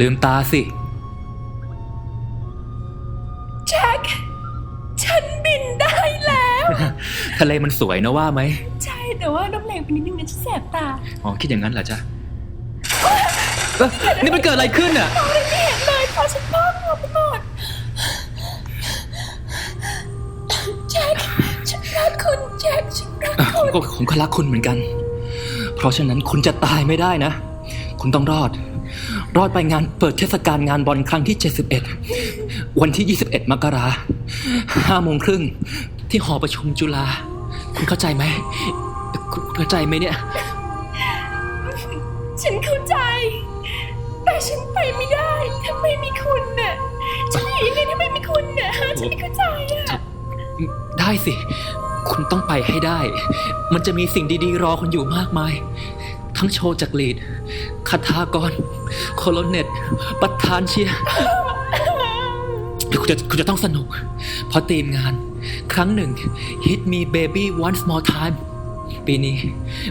ลืมตาสิ แจ็ค ฉันบินได้แล้ว ทะเลมันสวยนะว่าไหม ใช่ แต่ว่าน้ำแรงไปนิดนึงนะฉันแสบตา อ๋อ คิดอย่างนั้นเหรอจ๊ะ เอ้อนี่มันเกิดอะไรขึ้นอะไม่เห็นเลยพอฉันมองหัวไปหมดแจ็คฉันรักคุณแจ็คฉันรักอะคุณ ก็ผมก็รักคุณเหมือนกัน เพราะฉะนั้นคุณจะตายไม่ได้นะ คุณต้องรอด รอดไปงานเปิดเทศกาลงานบอลครั้งที่ 71 วันที่ 21 มกราห้าโมงครึ่งที่หอประชุมจุฬา คุณเข้าใจไหม คุณคุณเข้าใจไหมเนี่ย ฉันเข้าใจ แต่ฉันไปไม่ได้ถ้าไม่มีคุณน่ะฉันอยู่ยังไงถ้าไม่มีคุณน่ะฮะฉันไม่เข้าใจอะได้สิ คุณต้องไปให้ได้ มันจะมีสิ่งดีๆ รอคุณอยู่มากมาย ทั้งโชว์จากลีดคาถากร โคโลเนตประธานเชียร์คุณจะคุณจะต้องสนุก เพราะทีมงาน ครั้งหนึ่ง Hit Me Baby Once More Time ปีนี้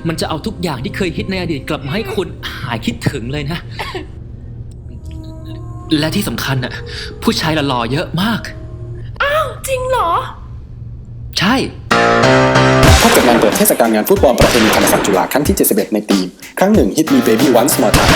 มันจะเอาทุกอย่างที่เคยฮิตในอดีตกลับมาให้คุณหายคิดถึงเลยนะ และที่สำคัญอะ ผู้ชายหล่อๆเยอะมากจริงเหรอ ใช่พบกับงานเปิดเทศกาลงานฟุตบอลประเพณีธรรมศาสตร์จุฬาครั้งที่ 71 ในทีม ครั้งหนึ่ง Hit Me Baby Once More Time